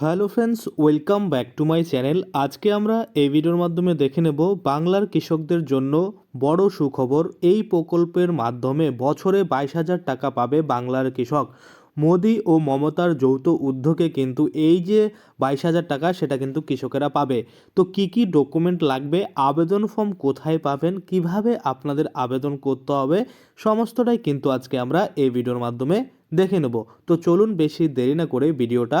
Hello friends, welcome back to my channel. আজকে আমরা এই ভিডিওর মাধ্যমে দেখে নেব বাংলার কৃষকদের জন্য বড় সুখবর এই প্রকল্পের মাধ্যমে বছরে বাইশ হাজার টাকা পাবে বাংলার কৃষক। মোদি ও মমতার যৌথ উদ্যোগে কিন্তু এই যে বাইশ হাজার টাকা, সেটা কিন্তু কৃষকেরা পাবে। তো কি কি ডকুমেন্ট লাগবে, আবেদন ফর্ম কোথায় পাবেন, কীভাবে আপনাদের আবেদন করতে হবে, সমস্তটাই কিন্তু আজকে আমরা এই ভিডিওর মাধ্যমে দেখে নেব। তো চলুন বেশি দেরি না করে ভিডিওটা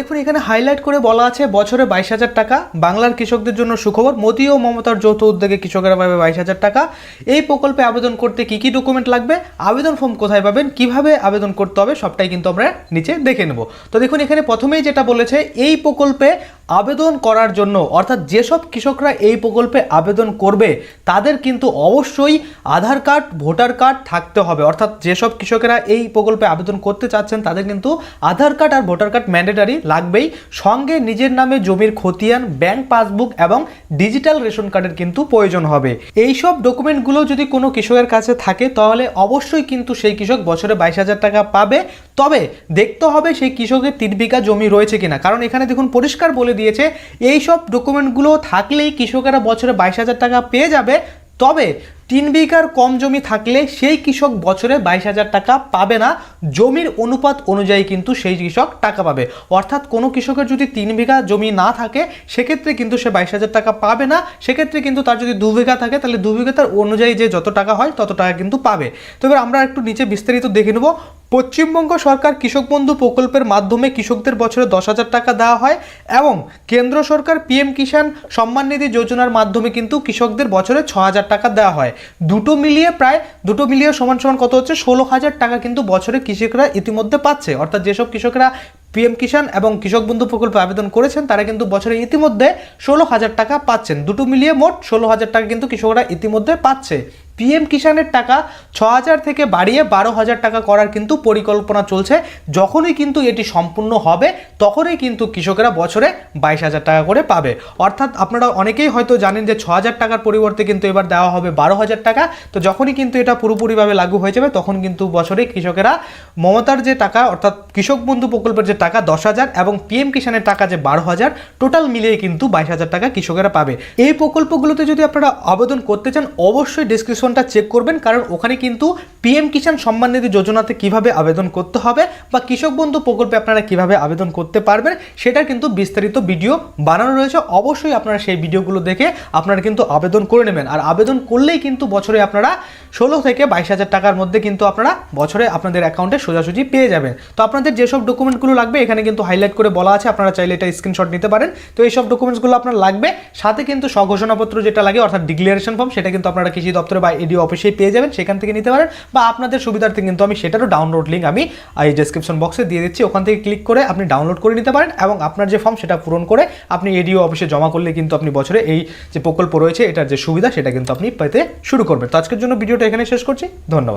দেখুন, এখানে হাইলাইট করে বলা আছে বছরে বাইশ হাজার টাকা। বাংলার কৃষকদের জন্য সুখবর, মোদি ও মমতার যৌথ উদ্যোগে কৃষকেরা পাবে বাইশ হাজার টাকা। এই প্রকল্পে আবেদন করতে কি কি ডকুমেন্ট লাগবে? আবেদন ফর্ম কোথায় পাবেন? কীভাবে আবেদন করতে হবে? সবটাই কিন্তু আমরা নিচে দেখে নেব। তো দেখুন, এখানে প্রথমেই যেটা বলেছে, এই প্রকল্পে আবেদন করার জন্য, অর্থাৎ যেসব কৃষকরা এই প্রকল্পে আবেদন করবে, তাদের কিন্তু অবশ্যই আধার কার্ড, ভোটার কার্ড থাকতে হবে। অর্থাৎ যেসব কৃষকেরা এই প্রকল্পে আবেদন করতে চাচ্ছেন, তাদের কিন্তু আধার কার্ড আর ভোটার কার্ড ম্যান্ডেটারি লাগবেই। সঙ্গে নিজের নামে জমির খতিয়ান, ব্যাংক পাসবুক এবং ডিজিটাল রেশন কার্ডের কিন্তু প্রয়োজন হবে। এই সব ডকুমেন্টগুলো যদি কোনো কৃষকের কাছে থাকে, তাহলে অবশ্যই কিন্তু সেই কৃষক বছরে বাইশ হাজার টাকা পাবে। তবে দেখতে হবে সেই কৃষকের তিন বিঘা জমি রয়েছে কিনা। কারণ এখানে দেখুন পরিষ্কার বলে দিয়েছে এই সব ডকুমেন্টগুলো থাকলেই কৃষকেরা বছরে বাইশ হাজার টাকা পেয়ে যাবে। তবে তিন বিঘার কম জমি থাকলে সেই কৃষক বছরে বাইশ হাজার টাকা পাবে না। জমির অনুপাত অনুযায়ী কিন্তু সেই কৃষক টাকা পাবে। অর্থাৎ কোনো কৃষকের যদি তিন বিঘা জমি না থাকে, সেক্ষেত্রে কিন্তু সে বাইশ হাজার টাকা পাবে না। সেক্ষেত্রে কিন্তু তার যদি দু বিঘা থাকে, তাহলে দু বিঘা তার অনুযায়ী যে যত টাকা হয়, তত টাকা কিন্তু পাবে। তবে আমরা একটু নিচে বিস্তারিত দেখে নেব। পশ্চিমবঙ্গ সরকার কৃষক বন্ধু প্রকল্পের মাধ্যমে কৃষকদের বছরে দশ হাজার টাকা দেওয়া হয় এবং কেন্দ্র সরকার পিএম কিষাণ সম্মান নিধি যোজনার মাধ্যমে কিন্তু কৃষকদের বছরে ছ হাজার টাকা দেওয়া হয়। দুটো মিলিয়ে প্রায়, দুটো মিলিয়ে সমান সমান কত হচ্ছে? ষোলো হাজার টাকা কিন্তু বছরে কৃষকরা ইতিমধ্যে পাচ্ছে। অর্থাৎ যেসব কৃষকরা পিএম কিষাণ এবং কৃষক বন্ধু প্রকল্পে আবেদন করেছেন, তারা কিন্তু বছরে ইতিমধ্যে ষোলো হাজার টাকা পাচ্ছেন। দুটো মিলিয়ে মোট ষোলো হাজার টাকা কিন্তু কৃষকরা ইতিমধ্যে পাচ্ছে। পিএম কিষাণের টাকা ছ হাজার থেকে বাড়িয়ে বারো হাজার টাকা করার কিন্তু পরিকল্পনা চলছে। যখনই কিন্তু এটি সম্পূর্ণ হবে, তখনই কিন্তু কৃষকেরা বছরে বাইশ হাজার টাকা করে পাবে। অর্থাৎ আপনারা অনেকেই হয়তো জানেন যে ছ হাজার টাকার পরিবর্তে কিন্তু এবার দেওয়া হবে বারো হাজার টাকা। তো যখনই কিন্তু এটা পুরোপুরিভাবে লাগু হয়ে যাবে, তখন কিন্তু বছরে কৃষকেরা মমতার যে টাকা, অর্থাৎ কৃষক বন্ধু প্রকল্পের যে টাকা দশ হাজার এবং পিএম কিষাণের টাকা যে বারো হাজার টোটাল মিলিয়ে কিন্তু বাইশ হাজার টাকা কৃষকেরা পাবে। এই প্রকল্পগুলোতে যদি আপনারা আবেদন করতে চান, অবশ্যই ডিসক্রিপশনটা চেক করবেন, কারণ ওখানে কিন্তু পিএম কিষাণ সম্মান নিধি যোজনাতে কীভাবে আবেদন করতে হবে বা কৃষক বন্ধু প্রকল্পে আপনারা কীভাবে আবেদন করতে পারবেন সেটা কিন্তু বিস্তারিত ভিডিও বানানো রয়েছে। অবশ্যই আপনারা সেই ভিডিওগুলো দেখে আপনারা কিন্তু আবেদন করে নেবেন। আর আবেদন করলেই কিন্তু বছরে আপনারা ষোলো থেকে বাইশ হাজার টাকার মধ্যে কিন্তু আপনারা বছরে আপনাদের অ্যাকাউন্টে সোজাসুজি পেয়ে যাবেন। তো আপনাদের যেসব ডকুমেন্টগুলো লাগবে, এখানে কিন্তু হাইলাইট করে বলা আছে, আপনারা চাইলে এটা স্ক্রিনশট নিতে পারেন। তো এইসব ডকুমেন্টসগুলো আপনার লাগবে, সাথে কিন্তু স্বঘোষণাপত্র যেটা লাগে, অর্থাৎ ডিক্লারেশন ফর্ম সেটা কিন্তু আপনারা কৃষি দপ্তরে বা এডি অফিসেই পেয়ে যাবেন, সেখান থেকে নিতে পারেন বা আপনাদের সুবিধার্থে কিন্তু আমি সেটারও ডাউনলোড লিঙ্ক আমি এই ডেসক্রিপশন বক্সে দিয়ে দিচ্ছি। ওখান থেকে ক্লিক করে আপনি ডাউনলোড করে নিতে পারেন এবং আপনার যে ফর্ম সেটা পূরণ করে আপনি এডিও অফিসে জমা করলে কিন্তু আপনি বছরে এই যে প্রকল্প রয়েছে, এটার যে সুবিধা সেটা কিন্তু আপনি পেতে শুরু করবেন। তো আজকের জন্য ভিডিওটা এখানে শেষ করছি। ধন্যবাদ।